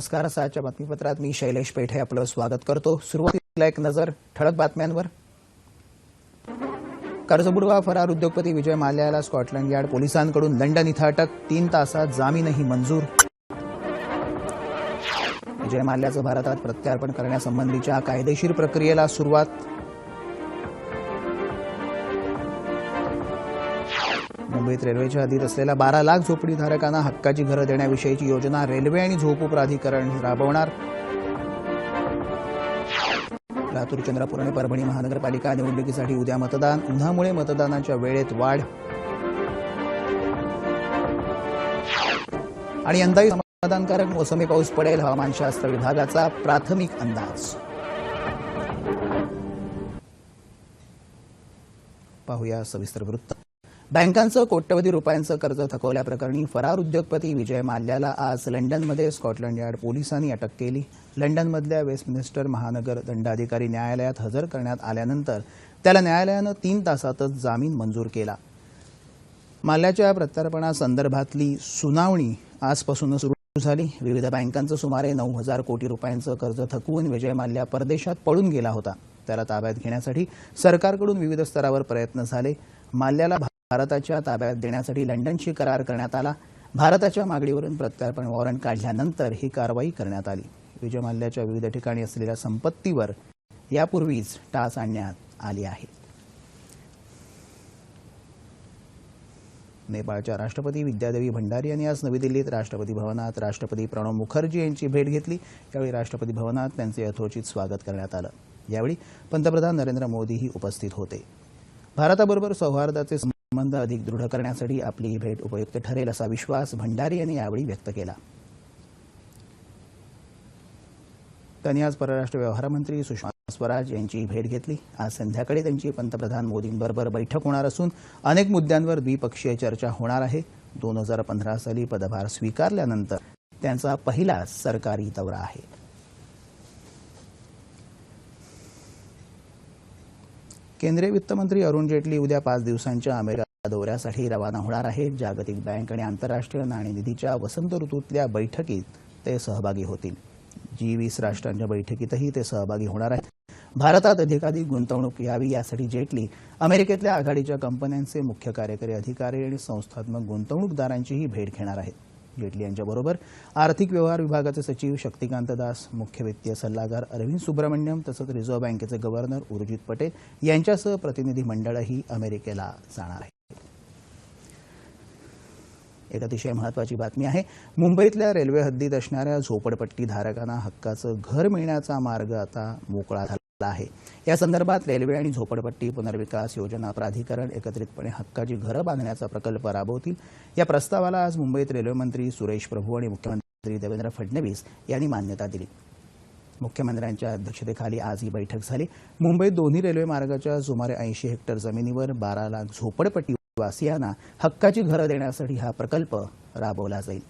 नमस्कार सहाच्या बातमीपत्रात मी शैलेश पेठे आपलं स्वागत करतो. सुरुवातीला एक नजर ठळक बातम्यांवर. कर्जबुडवा फरार उद्योगपती विजय माल्याला स्कॉटलंड यार्ड पोलिसांकडून लंडन इथं अटक तीन तासात जामीनही मंजूर. विजय माल्याचं भारतात प्रत्यार्पण करण्यासंबंधीच्या कायदेशीर प्रक्रियेला सुरुवात. मुंबईत रेल्वेच्या हद्दीत असलेल्या बारा लाख झोपडीधारकांना हक्काची घरं देण्याविषयीची योजना रेल्वे आणि झोपू प्राधिकरण राबवणार. लातूर चंद्रपूर आणि परभणी महानगरपालिका निवडणुकीसाठी उद्या मतदान. उन्हामुळे मतदानाच्या वेळेत वाढ. आणि यंदाही समाधानकारक मोसमी पाऊस पडेल. हवामानशास्त्र विभागाचा प्राथमिक अंदाज. पाहूया सविस्तर वृत्त. बँकांचं कोट्यवधी रुपयांचं कर्ज थकवल्याप्रकरणी फरार उद्योगपती विजय माल्याला आज लंडनमध्ये स्कॉटलंड यार्ड पोलिसांनी अटक केली. लंडनमधल्या वेस्टमिनिस्टर महानगर दंडाधिकारी न्यायालयात हजर करण्यात आल्यानंतर त्याला न्यायालयानं तीन तासातच जामीन मंजूर केला. माल्याच्या प्रत्यार्पणासंदर्भातली सुनावणी आजपासून सुरू झाली. विविध बँकांचं सुमारे नऊ हजार कोटी रुपयांचं कर्ज थकवून विजय माल्या परदेशात पळून गेला होता. त्याला ताब्यात घेण्यासाठी सरकारकडून विविध स्तरावर प्रयत्न झाले. माल्याला भारताच्या ताब्यात देण्यासाठी लंडनशी करार करण्यात आला. भारताच्या मागणीवरून प्रत्यार्पण वॉरंट काढल्यानंतर ही कारवाई करण्यात आली. विजय माल्याच्या विविध ठिकाणी असलेल्या संपत्तीवर यापूर्वीच टास आणण्यात आली आहे. नेपाळच्या राष्ट्रपती विद्यादेवी भंडारी यांनी आज नवी दिल्लीत राष्ट्रपती भवनात राष्ट्रपती प्रणव मुखर्जी यांची भेट घेतली. यावेळी राष्ट्रपती भवनात त्यांचे यथोचित स्वागत करण्यात आलं. यावेळी पंतप्रधान नरेंद्र मोदीही उपस्थित होते. भारताबरोबर सौहार्दाचे संबंध अधिक दृढ करण्यासाठी आपली ही भेट उपयुक्त ठरेल असा विश्वास भंडारी यांनी यावेळी व्यक्त केला. त्यांनी आज परराष्ट्र व्यवहार मंत्री सुषमा स्वराज यांची भेट घेतली. आज संध्याकाळी त्यांची पंतप्रधान मोदींबरोबर बैठक होणार असून अनेक मुद्द्यांवर द्विपक्षीय चर्चा होणार आहे. दोन हजार पंधरा साली पदभार स्वीकारल्यानंतर त्यांचा पहिला सरकारी दौरा आहे. केंद्रीय वित्तमंत्री अरुण जेटली उद्या पाच दिवसांच्या अमेरिका दौऱ्यासाठी रवाना होणार आहेत. जागतिक बँक आणि आंतरराष्ट्रीय नाणेनिधीच्या वसंत ऋतूतल्या बैठकीत ते सहभागी होतील. जी वीस राष्ट्रांच्या बैठकीतही ते सहभागी होणार आहेत. भारतात अधिकाधिक गुंतवणूक यावी यासाठी जेटली अमेरिकेतल्या आघाडीच्या कंपन्यांचे मुख्य कार्यकारी अधिकारी आणि संस्थात्मक गुंतवणूकदारांचीही भेट घेणार आहेत. जेटली यांच्याबरोबर आर्थिक व्यवहार विभागाचे सचिव शक्तिकांत दास मुख्य वित्तीय सल्लागार अरविंद सुब्रमण्यम तसंच रिझर्व्ह बँकेचे गव्हर्नर उर्जित पटेल यांच्यासह प्रतिनिधी मंडळही अमेरिकेला जाणार आहे एक अतिशय महत्वाची बातमी आहे. मुंबईतल्या रेल्वे हद्दीत असणाऱ्या झोपडपट्टी धारकांना हक्काचं घर मिळण्याचा मार्ग आता मोकळा झाला आहे. या संदर्भात रेल्वे आणि झोपडपट्टी पुनर्विकास योजना प्राधिकरण एकत्रितपणे हक्काची घरं बांधण्याचा प्रकल्प राबवतील. या प्रस्तावाला आज मुंबईत रेल्वेमंत्री सुरेश प्रभू आणि मुख्यमंत्री देवेंद्र फडणवीस यांनी मान्यता दिली. मुख्यमंत्र्यांच्या अध्यक्षतेखाली आज ही बैठक झाली. मुंबईत दोन्ही रेल्वे मार्गाच्या सुमारे ऐंशी हेक्टर जमिनीवर बारा लाख झोपडपट्टी वासियांना हक्काची घरं देण्यासाठी हा प्रकल्प राबवला जाईल.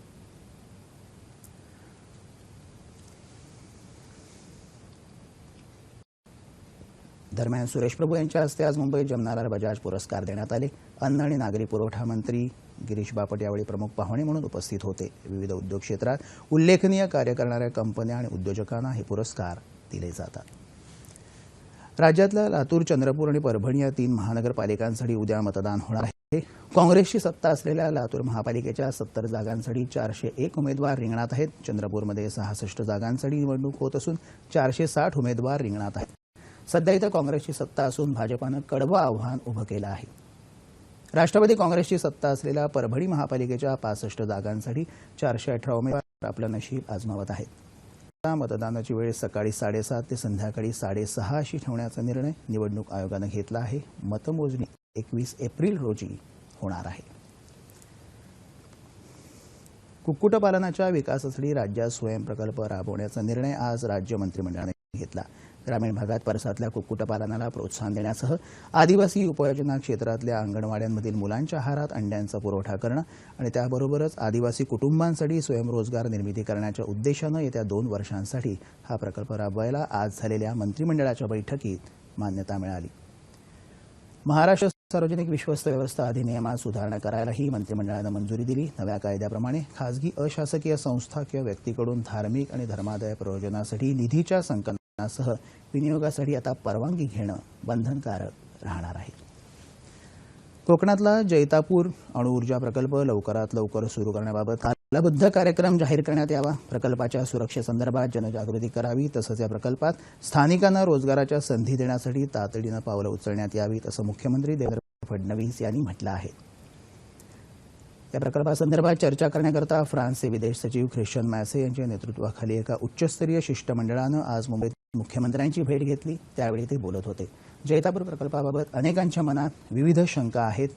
दरम्यान सुरेश प्रभू यांच्या हस्ते आज मुंबईत जमनालाल बजाज पुरस्कार देण्यात आले. अन्न आणि नागरी पुरवठा मंत्री गिरीश बापट यावेळी प्रमुख पाहुणे म्हणून उपस्थित होते. विविध उद्योग क्षेत्रात उल्लेखनीय कार्य करणाऱ्या कंपन्या आणि उद्योजकांना हे पुरस्कार दिले जातात. राज्यातल्या लातूर चंद्रपूर आणि परभणी या तीन महानगरपालिकांसाठी उद्या मतदान होणार आहे. काँग्रेसची सत्ता असलेल्या लातूर महापालिकेच्या सत्तर जागांसाठी चारशे एक उमेदवार रिंगणात आहेत. चंद्रपूरमध्ये सहासष्ट जागांसाठी निवडणूक होत असून चारशे साठ उमेदवार रिंगणात आहेत. सध्या इथं काँग्रेसची सत्ता असून भाजपानं कडवं आव्हान उभं केलं आहे. राष्ट्रवादी काँग्रेसची सत्ता असलेल्या परभणी महापालिकेच्या पासष्ट जागांसाठी चारशे अठरा उमेदवार आपलं नशीब आजमावत आहेत. मतदानाची वेळ सकाळी साडेसात ते संध्याकाळी साडेसहा अशी ठेवण्याचा निर्णय निवडणूक आयोगानं घेतला आहे. मतमोजणी एकवीस एप्रिल रोजी होणार आहे. कुक्कुटपालनाच्या विकासासाठी राज्यात स्वयंप्रकल्प राबवण्याचा निर्णय आज राज्य मंत्रिमंडळाने घेतला. ग्रामीण भागात परसातल्या कुक्कुटपालनाला प्रोत्साहन देण्यासह आदिवासी उपयोजना क्षेत्रातल्या अंगणवाड्यांमधील मुलांच्या आहारात अंड्यांचा पुरवठा करणं आणि त्याबरोबरच आदिवासी कुटुंबांसाठी स्वयंरोजगार निर्मिती करण्याच्या उद्देशानं येत्या दोन वर्षांसाठी हा प्रकल्प राबवायला आज झालेल्या मंत्रिमंडळाच्या बैठकीत मान्यता मिळाली. महाराष्ट्र सार्वजनिक विश्वस्त व्यवस्था अधिनियमात सुधारणा करायलाही मंत्रिमंडळानं मंजुरी दिली. नव्या कायद्याप्रमाणे खासगी अशासकीय संस्था किंवा व्यक्तीकडून धार्मिक आणि धर्मादाय प्रयोजनासाठी निधीच्या सह विनियोगासाठी आता परवानगी घेणं बंधनकारक राहणार आहे. कोकणातला जैतापूर अणुऊर्जा प्रकल्प लवकरात लवकर सुरू करण्याबाबत कालबद्ध कार्यक्रम जाहीर करण्यात यावा. प्रकल्पाच्या सुरक्षेसंदर्भात जनजागृती करावी तसंच या प्रकल्पात स्थानिकांना रोजगाराच्या संधी देण्यासाठी तातडीनं पावलं उचलण्यात यावीत असं मुख्यमंत्री देवेंद्र फडणवीस यांनी म्हटलं आहे. या प्रकल्पासंदर्भात चर्चा करण्याकरता फ्रान्सचे विदेश सचिव ख्रिश्चन मॅसे यांच्या नेतृत्वाखाली एका उच्चस्तरीय शिष्टमंडळानं आज मुंबईत मुख्यमंत्र्यांची भेट घेतली त्यावेळी ते बोलत होते. जैतापूर प्रकल्पाबाबत अनेकांच्या मनात विविध शंका आहेत.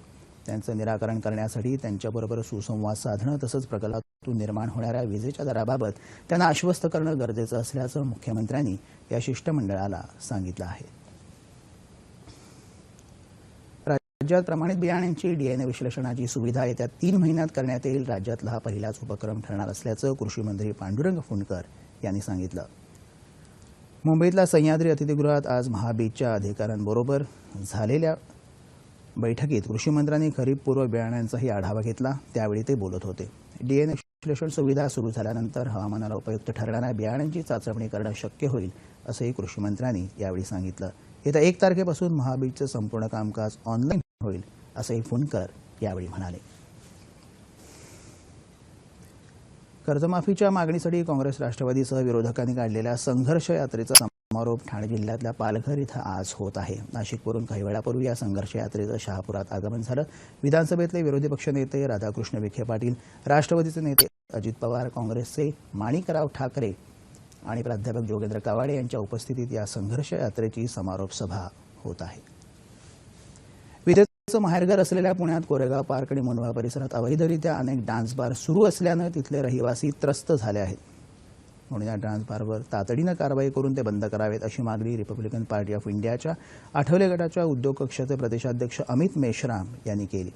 त्यांचं निराकरण करण्यासाठी त्यांच्याबरोबर सुसंवाद साधणं तसंच प्रकल्पातून निर्माण होणाऱ्या विजेच्या दराबाबत त्यांना आश्वस्त करणं गरजेचं असल्याचं मुख्यमंत्र्यांनी या शिष्टमंडळाला सांगितलं आहे. राज्यात प्रमाणित बियाण्यांची डीएनए विश्लेषणाची सुविधा येत्या तीन महिन्यात करण्यात येईल. राज्यातला हा पहिलाच उपक्रम ठरणार असल्याचं कृषी मंत्री पांडुरंग फुंडकर यांनी सांगितलं. मुंबईतल्या सह्याद्री अतिथीगृहात आज महाबीजच्या अधिकाऱ्यांबरोबर झालेल्या बैठकीत कृषीमंत्र्यांनी खरीपपूर्व बियाण्यांचाही आढावा घेतला. त्यावेळी ते बोलत होते. डीएनए विश्लेषण सुविधा सुरू झाल्यानंतर हवामानाला उपयुक्त ठरणाऱ्या बियाण्यांची चाचपणी करणं शक्य होईल असंही कृषीमंत्र्यांनी यावेळी सांगितलं. येत्या एक तारखेपासून महाबीजचं संपूर्ण कामकाज ऑनलाईन होईल असंही फुंडकर यावेळी म्हणाले. कर्जमाफीच्या मागणीसाठी काँग्रेस राष्ट्रवादीसह विरोधकांनी काढलेल्या संघर्ष यात्रेचा समारोप ठाणे जिल्ह्यातल्या पालघर इथं आज होत आहे. नाशिकवरून काही वेळापूर्वी या संघर्ष यात्रेचं शहापुरात आगमन झालं. विधानसभेतले विरोधी पक्षनेते राधाकृष्ण विखे पाटील राष्ट्रवादीचे नेते अजित पवार काँग्रेसचे माणिकराव ठाकरे आणि प्राध्यापक जोगेंद्र कावाडे यांच्या उपस्थितीत या संघर्ष यात्रेची समारोप सभा होत आहे. माहेरघर असलेल्या पुण्यात कोरेगाव पार्क आणि मुनवा परिसरात अवैधरित्या अनेक डान्स बार सुरू असल्यानं तिथले रहिवासी त्रस्त झाले आहेत. म्हणून या डान्स बारवर तातडीनं कारवाई करून ते बंद करावेत अशी मागणी रिपब्लिकन पार्टी ऑफ इंडियाच्या आठवले गटाच्या उद्योग कक्षाचे प्रदेशाध्यक्ष अमित मेश्राम यांनी केली.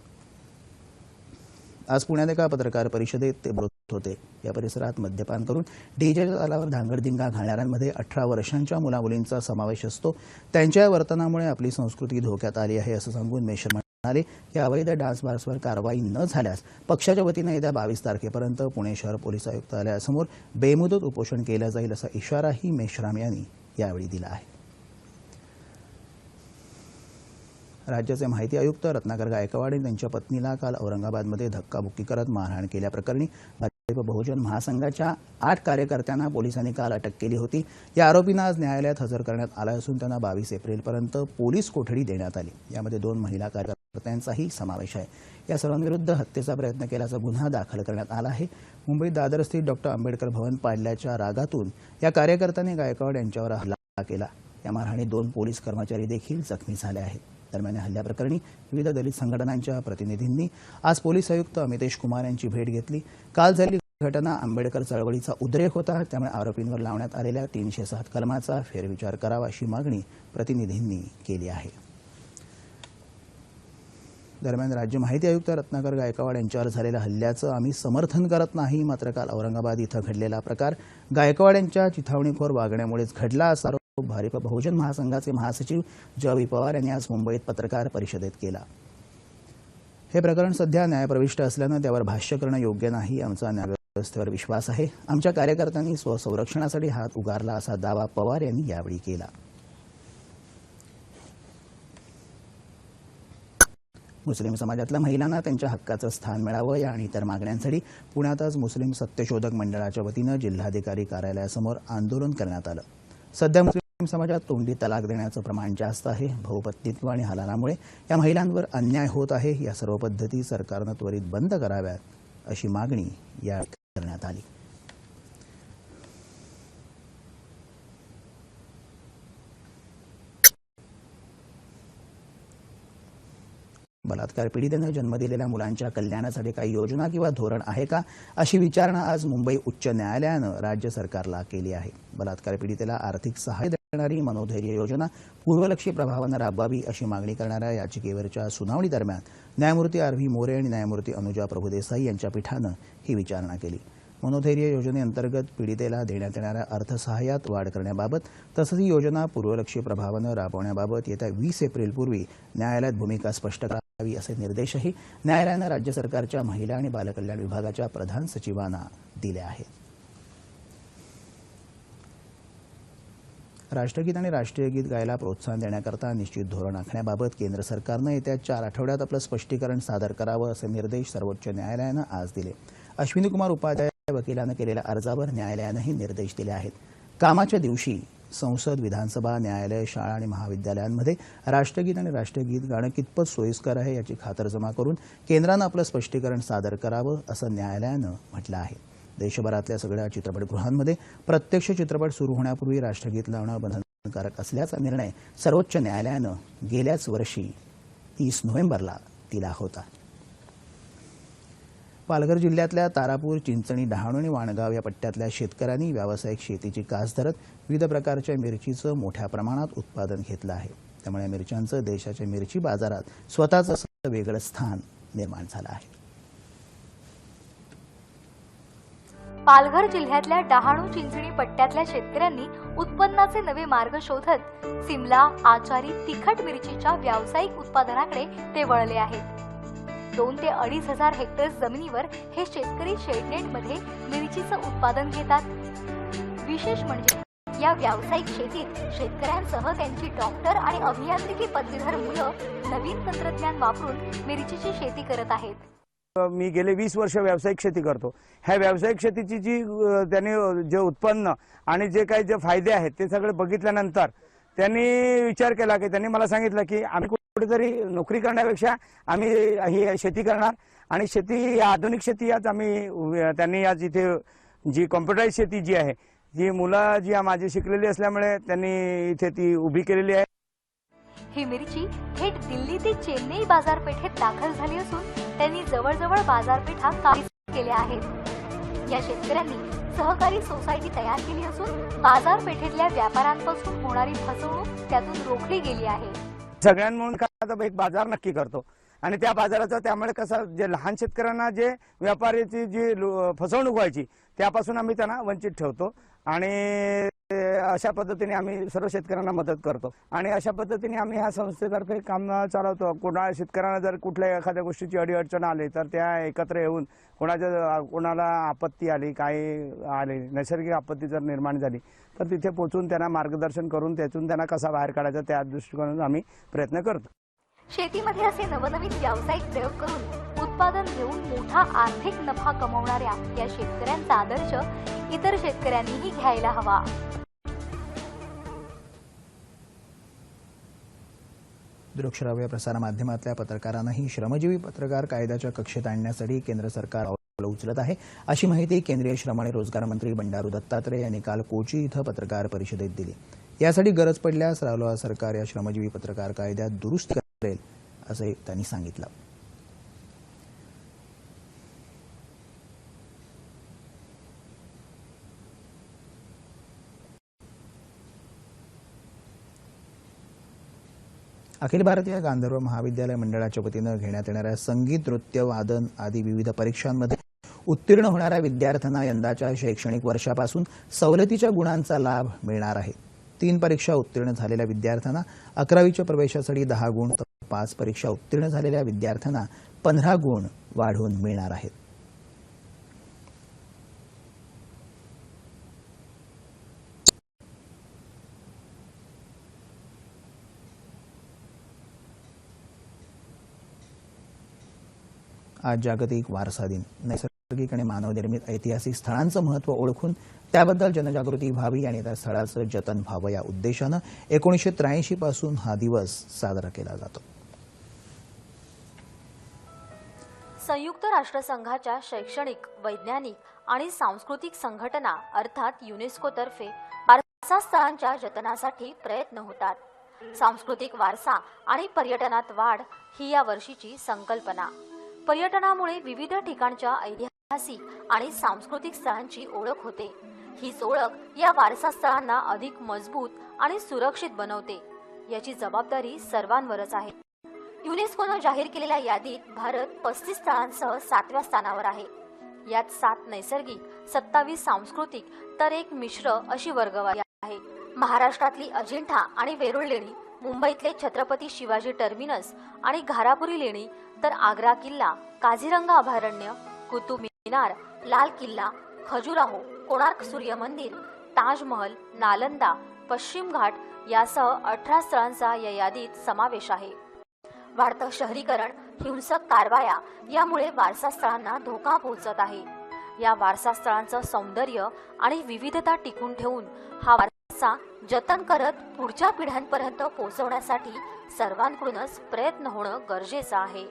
आज पुण्यात एका पत्रकार परिषदेत ते बोलत होते. या परिसरात मद्यपान करून डीजेच्या तालावर धांगडधिंगा घालणाऱ्यांमध्ये अठरा वर्षांच्या मुलामुलींचा समावेश असतो. त्यांच्या वर्तनामुळे आपली संस्कृती धोक्यात आली आहे असं सांगून मेश्राम म्हणाले की अवैध डान्स बार्सवर कारवाई न झाल्यास पक्षाच्या वतीनं येत्या बावीस तारखेपर्यंत पुणे शहर पोलीस आयुक्तालयासमोर बेमुदत उपोषण केलं जाईल असा इशाराही मेश्राम यांनी यावेळी दिला आहे. राज्याचे माहिती आयुक्त रत्नाकर गायकवाड यांनी त्यांच्या पत्नीला काल औरंगाबादमध्ये धक्काबुक्की करत मारहाण केल्याप्रकरणी भाजप बहुजन महासंघाच्या आठ कार्यकर्त्यांना पोलिसांनी काल अटक केली होती. या आरोपींना आज न्यायालयात हजर करण्यात आला असून त्यांना बावीस एप्रिलपर्यंत पोलीस कोठडी देण्यात आली. यामध्ये दोन महिला कार्यकर्त्यांचाही समावेश आहे. या सर्वांविरुद्ध हत्येचा प्रयत्न केल्याचा गुन्हा दाखल करण्यात आला आहे. मुंबईत दादर स्थित डॉक्टर आंबेडकर भवन पाडल्याच्या रागातून या कार्यकर्त्यांनी गायकवाड यांच्यावर हल्ला केला. या मारहाणीत दोन पोलीस कर्मचारी देखील जखमी झाले आहेत. दरम्यान या हल्ल्याप्रकरणी विविध दलित संघटनांच्या प्रतिनिधींनी आज पोलीस आयुक्त अमितेश कुमार यांची भेट घेतली. काल झालेली घटना आंबेडकर चळवळीचा उद्रेक होता त्यामुळे आरोपींवर लावण्यात आलेल्या तीनशे सात कलमाचा फेरविचार करावा अशी मागणी प्रतिनिधींनी केली आहे. दरम्यान राज्य माहिती आयुक्त रत्नाकर गायकवाड यांच्यावर झालेल्या हल्ल्याचं आम्ही समर्थन करत नाही मात्र काल औरंगाबाद इथं घडलेला प्रकार गायकवाड यांच्या चिथावणीखोर वागण्यामुळेच घडला असा भारिप बहुजन महासंघाचे महासचिव ज वी पवार यांनी आज मुंबईत पत्रकार परिषदेत केला. हे प्रकरण सध्या न्यायप्रविष्ट असल्यानं त्यावर भाष्य करणं योग्य नाही आमचा न्यायव्यवस्थेवर विश्वास आहे. आमच्या कार्यकर्त्यांनी स्वसंरक्षणासाठी हात उगारला असा दावा पवार यांनी यावेळी केला. मुस्लिम समाजातल्या महिलांना त्यांच्या हक्काचं स्थान मिळावं या आणि इतर मागण्यांसाठी पुण्यात आज मुस्लिम सत्यशोधक मंडळाच्या वतीनं जिल्हाधिकारी कार्यालयासमोर आंदोलन करण्यात आलं. सध्या मुस्लिम समाजात तोंडी तलाक देण्याचं प्रमाण जास्त आहे. बहुपत्नीत्व आणि हलालामुळे या महिलांवर अन्याय होत आहे. या सर्व पद्धती सरकारनं त्वरित बंद कराव्यात अशी मागणी या करण्यात आली. बलात्कार पीडितेनं जन्म दिलेल्या मुलांच्या कल्याणासाठी काही योजना किंवा धोरण आहे का अशी विचारणा आज मुंबई उच्च न्यायालयानं राज्य सरकारला केली आहे. बलात्कार पीडितेला आर्थिक सहाय्य करणारी मनोधैर्य योजना पूर्वलक्षी प्रभावानं राबवावी अशी मागणी करणाऱ्या याचिकेवरच्या सुनावणी दरम्यान न्यायमूर्ती आर व्ही मोरे आणि न्यायमूर्ती अनुजा प्रभुदेसाई यांच्या पीठानं ही विचारणा केली. मनोधैर्य योजनेअंतर्गत पीडितेला देण्यात येणाऱ्या अर्थसहाय्यात वाढ करण्याबाबत तसंच ही योजना पूर्वलक्षी प्रभावानं राबवण्याबाबत येत्या वीस एप्रिलपूर्वी न्यायालयात भूमिका स्पष्ट करावी असे निर्देशही न्यायालयानं राज्य सरकारच्या महिला आणि बालकल्याण विभागाच्या प्रधान सचिवांना दिले आहेत. राष्ट्रगीत आणि राष्ट्रीय गीत गायला प्रोत्साहन देण्याकरता निश्चित धोरण आखण्याबाबत केंद्र सरकारनं येत्या चार आठवड्यात आपलं स्पष्टीकरण सादर करावं असे निर्देश सर्वोच्च न्यायालयानं आज दिले. अश्विनीकुमार उपाध्याय वकिलानं केलेल्या अर्जावर न्यायालयानंही निर्देश दिले आहेत. कामाच्या दिवशी संसद विधानसभा न्यायालय शाळा आणि महाविद्यालयांमध्ये राष्ट्रगीत आणि राष्ट्रगीत गाणं कितपत सोयीस्कर आहे याची खातरजमा करून केंद्रानं आपलं स्पष्टीकरण सादर करावं असं न्यायालयानं म्हटलं आहे. देशभरातल्या सगळ्या चित्रपटगृहांमध्ये प्रत्यक्ष चित्रपट सुरू होण्यापूर्वी राष्ट्रगीत लावणं बंधनकारक असल्याचा निर्णय सर्वोच्च न्यायालयानं गेल्याच वर्षी तीस नोव्हेंबरला दिला होता. पालघर जिल्ह्यातल्या तारापूर चिंचणी डहाणू आणि वाणगाव या पट्ट्यातल्या शेतकऱ्यांनी व्यावसायिक शेतीची कास धरत विविध प्रकारच्या मिरचीचं मोठ्या प्रमाणात उत्पादन घेतलं आहे. त्यामुळे मिरच्यांचं देशाच्या मिरची बाजारात स्वतःचं असं वेगळं स्थान निर्माण झालं आहे. पालघर जिल्ह्यातल्या डहाणू चिंचणी पट्ट्यातल्या शेतकऱ्यांनी उत्पन्नाचे नवे मार्ग शोधत सिमला आचारी तिखट मिरचीच्या व्यावसायिक उत्पादनाकडे ते वळले आहेत. दोन ते अडीच हजार हेक्टर जमिनीवर हे शेतकरी शेडनेटमध्ये मिरचीचं उत्पादन घेतात. विशेष म्हणजे या व्यावसायिक शेतीत शेतकऱ्यांसह त्यांची डॉक्टर आणि अभियांत्रिकी पदवीधर मुलं नवीन तंत्रज्ञान वापरून मिरचीची शेती करत आहेत. मी गेले वीस वर्ष व्यावसायिक शेती करतो. ह्या व्यावसायिक शेतीची जी त्यांनी त्याने जे उत्पन्न आणि जे काही जे फायदे आहेत ते सगळे बघितल्यानंतर त्यांनी विचार केला की त्यांनी मला सांगितलं की आम्ही कुठेतरी नोकरी करण्यापेक्षा आम्ही ही शेती करणार आणि शेती ही आधुनिक शेती आज आम्ही त्यांनी आज इथे जी कॉम्प्युटराईज शेती जी आहे जी मुलं जी माझी शिकलेली असल्यामुळे त्यांनी इथे ती उभी केलेली आहे. ही मिरची थेट दिल्ली ते चेन्नई बाजारपेठेत दाखल झाली असून त्यांनी जवळजवळ बाजारपेठा काबीज केल्या आहेत. या शेतकऱ्यांनी सहकारी सोसायटी तयार केली असून बाजारपेठेतल्या व्यापाऱ्यांपासून होणारी फसवणूक त्यातून रोखली गेली आहे. सगळ्यां म्हणून एक बाजार नक्की करतो. आणि त्या बाजाराचा त्यामुळे कसं जे लहान शेतकऱ्यांना जे व्यापाऱ्याची जी फसवणूक व्हायची त्यापासून आम्ही त्यांना वंचित ठेवतो. आणि अशा पद्धतीने आम्ही सर्व शेतकऱ्यांना मदत करतो. आणि अशा पद्धतीने आम्ही ह्या संस्थेतर्फे काम चालवतो. कोणा शेतकऱ्यांना जर कुठल्या एखाद्या गोष्टीची अडीअडचण आली तर त्या एकत्र येऊन कोणाच्या कोणाला आपत्ती आली काही आली नैसर्गिक आपत्ती जर निर्माण झाली तर तिथे पोहोचून त्यांना मार्गदर्शन करून त्यातून त्यांना कसा बाहेर काढायचा त्या दृष्टिकोनातून आम्ही प्रयत्न करतो. शेतीमध्ये असे नवनवीन व्यावसायिक प्रयोग करून उत्पादन घेऊन मोठा आर्थिक नफा कमवणाऱ्या या शेतकऱ्यांचा आदर्श इतर शेतकऱ्यांनीही घ्यायला हवा. दृकश्राव्य प्रसारमाध्यमातल्या पत्रकारांनाही श्रमजीवी पत्रकार कायद्याच्या कक्षेत आणण्यासाठी केंद्र सरकार उचलत आहे. अशी माहिती केंद्रीय श्रम आणि रोजगार मंत्री बंडारू दत्तात्रय यांनी काल कोची इथं पत्रकार परिषदेत दिली. यासाठी गरज पडल्यास रालोआ सरकार या श्रमजीवी पत्रकार कायद्यात दुरुस्त करेल असं त्यांनी सांगितलं. अखिल भारतीय गांधर्व महाविद्यालय मंडळाच्या वतीनं घेण्यात येणाऱ्या संगीत नृत्य वादन आदी विविध परीक्षांमध्ये उत्तीर्ण होणाऱ्या विद्यार्थ्यांना यंदाच्या शैक्षणिक वर्षापासून सवलतीच्या गुणांचा लाभ मिळणार आहे. तीन परीक्षा उत्तीर्ण झालेल्या विद्यार्थ्यांना अकरावीच्या प्रवेशासाठी दहा गुण तर पाच परीक्षा उत्तीर्ण झालेल्या विद्यार्थ्यांना पंधरा गुण वाढवून मिळणार आहेत. आज जागतिक वारसा दिन. नैसर्गिक आणि मानवनिर्मित ऐतिहासिक स्थळांचं महत्त्व ओळखून त्याबद्दल जनजागृती व्हावी आणि त्या स्थळाचं जतन व्हावं या उद्देशानं एकोणीसशे त्र्याऐंशी पासून हा दिवस साजरा केला जातो. संयुक्त राष्ट्रसंघाच्या शैक्षणिक वैज्ञानिक आणि सांस्कृतिक संघटना अर्थात युनेस्कोतर्फे वारसा स्थळांच्या जतनासाठी प्रयत्न होतात. सांस्कृतिक वारसा आणि पर्यटनात वाढ ही या वर्षीची संकल्पना. पर्यटनामुळे विविध ठिकाणच्या ऐतिहासिक आणि सांस्कृतिक स्थळांची ओळख होते. हीच ओळख या वारसा स्थळांना अधिक मजबूत आणि सुरक्षित बनवते. याची जबाबदारी सर्वांवरच आहे. युनेस्कोनं जाहीर केलेल्या यादीत भारत पस्तीस स्थळांसह सातव्या स्थानावर आहे. यात सात नैसर्गिक सत्तावीस सांस्कृतिक तर एक मिश्र अशी वर्गवारी आहे. महाराष्ट्रातली अजिंठा आणि वेरुळ लेणी मुंबईतले छत्रपती शिवाजी टर्मिनस आणि घारापुरी लेणी तर आग्रा किल्ला काझीरंगा अभयारण्य कुतुब मिनार लाल किल्ला खजुराहो कोणार्क सूर्य मंदिर ताजमहल नालंदा पश्चिम घाट यासह अठरा स्थळांचा या यादीत समावेश आहे. वाढतं शहरीकरण हिंसक कारवाया यामुळे वारसा स्थळांना धोका पोहोचत आहे. या वारसा स्थळांचं सौंदर्य आणि विविधता टिकून ठेवून हा वारसा जतन करत पुढच्या पिढ्यांपर्यंत पोहोचवण्यासाठी सर्वांकडूनच प्रयत्न होणं गरजेचं आहे.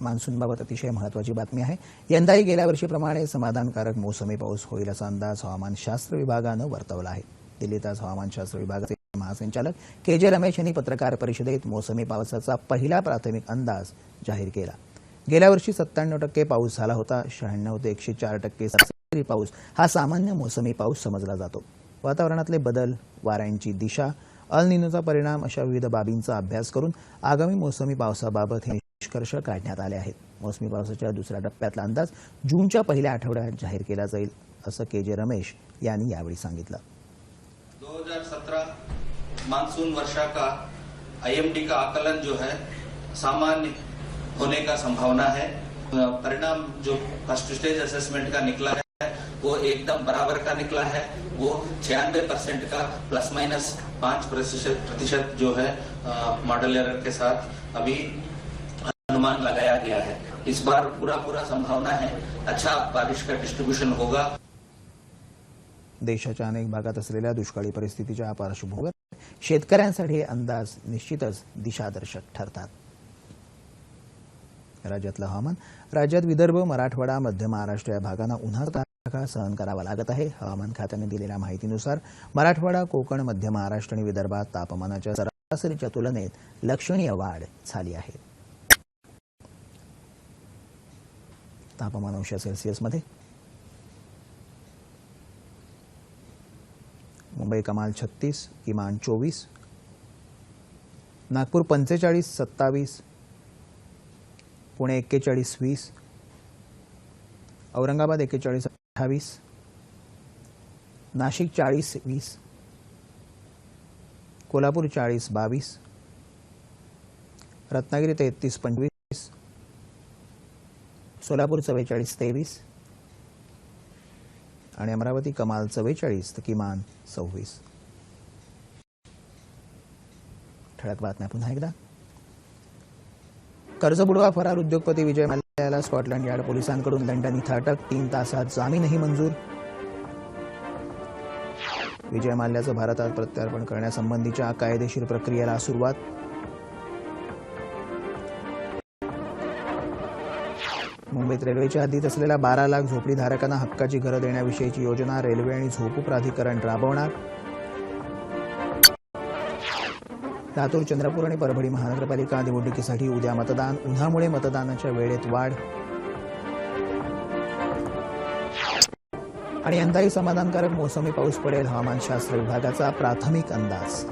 मान्सूनबाबत अतिशय महत्वाची बातमी आहे. यंदाही गेल्या वर्षीप्रमाणे समाधानकारक मोसमी पाऊस होईल असा अंदाज हवामानशास्त्र विभागानं वर्तवला आहे. दिल्लीत आज हवामानशास्त्र विभागाचे महासंचालक के जे रमेश यांनी पत्रकार परिषदेत मोसमी पावसाचा पहिला प्राथमिक अंदाज जाहीर केला. गेल्या वर्षी सत्त्याण्णव टक्के पाऊस झाला होता शहाण्णव ते एकशे चार टक्के पाऊस. हा सामान्य मोसमी पाऊस समजला जातो. वातावरणातले बदल वाऱ्यांची दिशा अल परिणाम अशा विविध बाबींचा अभ्यास करून आगामी मोसमी पावसाबाबत हे निष्कर्ष काढण्यात आले आहेत. मोसमी पावसाच्या दुसऱ्या टप्प्यातला अंदाज जूनच्या पहिल्या आठवड्यात जाहीर केला जाईल असं के जे रमेश यांनी यावेळी सांगितलं. 2017 मानसून वर्षा का आईएमडी का आकलन जो है सामान्य होने का संभावना है। परिणाम जो फर्स्ट स्टेज असेसमेंट का निकला है वो एकदम बराबर का निकला है। वो छियानवे परसेंट का प्लस माइनस पांच प्रतिशत प्रतिशत जो है मॉडल एरर के साथ अभी अनुमान लगाया गया है। इस बार पूरा पूरा संभावना है। अच्छा बारिश का डिस्ट्रीब्यूशन होगा। देशाच्या अनेक भागात असलेल्या दुष्काळी परिस्थितीच्या पार्श्वभूमीवर शेतकऱ्यांसाठी हे अंदाज निश्चितच दिशादर्शक ठरतात. राज्यातलं हवामान राज्यात विदर्भ मराठवाडा मध्य महाराष्ट्र या भागांना उन्हाचा तडाखा सहन करावा लागत आहे? हवामान खात्याने दिलेल्या माहितीनुसार मराठवाडा कोकण मध्य महाराष्ट्र आणि विदर्भात तापमानाच्या सरासरीच्या तुलनेत लक्षणीय वाढ झाली आहे. तापमान अंश सेल्सिअसमध्ये मुंबई कमाल छत्तीस किमान चोवीस नागपूर पंचेचाळीस सत्तावीस पुणे एक्केचाळीस वीस औरंगाबाद एक्केचाळीस अठ्ठावीस नाशिक चाळीस वीस कोल्हापूर चाळीस बावीस रत्नागिरी तेहतीस पंचवीस सोलापूर चव्वेचाळीस तेवीस आणि अमरावती कमाल चव्वेचाळीस तर किमान सव्वीस. ठळक बातम्या पुन्हा एकदा. कर्जबुडवा फरार उद्योगपती विजय याला स्कॉटलंड यार्ड पोलिसांकडून लंडन इथं अटक तीन तासात जामीनही मंजूर. विजय माल्याचं भारतात प्रत्यार्पण करण्यासंबंधीच्या कायदेशीर प्रक्रियेला सुरुवात. मुंबईत रेल्वेच्या हद्दीत असलेल्या बारा लाख झोपडीधारकांना हक्काची घरं देण्याविषयीची योजना रेल्वे आणि झोपू प्राधिकरण राबवणार. लातूर चंद्रपूर आणि परभणी महानगरपालिका निवडणुकीसाठी उद्या मतदान. उन्हामुळे मतदानाच्या वेळेत वाढ. आणि यंदाही समाधानकारक मोसमी पाऊस पडेल हवामानशास्त्र विभागाचा प्राथमिक अंदाज.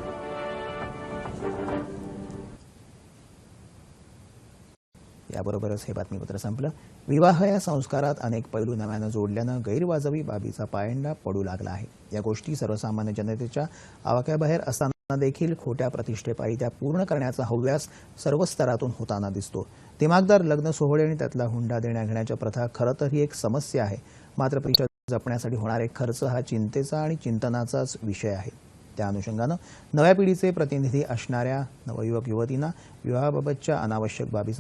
याबरोबरच हे बातमीपत्र संपलं. विवाह या संस्कारात अनेक पैलू नव्यानं जोडल्यानं गैरवाजवी बाबीचा पायंडा पडू लागला आहे. या गोष्टी सर्वसामान्य जनतेच्या आवाक्याबाहेर असताना देखील खोट्या प्रतिष्ठेपायी त्या पूर्ण करण्याचा हव्यास सर्व स्तरातून होताना दिसतो. दिमागदार लग्न सोहळे आणि त्यातला हुंडा देण्याघेण्याच्या प्रथा खरं तर ही एक समस्या आहे. मात्र प्रतिष्ठा जपण्यासाठी होणारे खर्च हा चिंतेचा आणि चिंतनाचाच विषय आहे. त्या अनुषंगानं नव्या पिढीचे प्रतिनिधी असणाऱ्या नवयुवक युवतींना विवाहाबाबतच्या अनावश्यक बाबी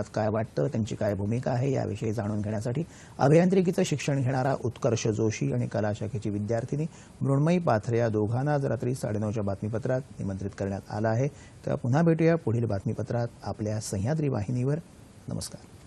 आज काय वाटतं त्यांची काय भूमिका आहे याविषयी जाणून घेण्यासाठी अभियांत्रिकीचं शिक्षण घेणारा उत्कर्ष जोशी आणि कला शाखेची विद्यार्थिनी मृण्मयी पाथरे या दोघांना आज रात्री साडेनऊच्या बातमीपत्रात निमंत्रित करण्यात आलं आहे. तर पुन्हा भेटूया पुढील बातमीपत्रात आपल्या सह्याद्री वाहिनीवर. नमस्कार.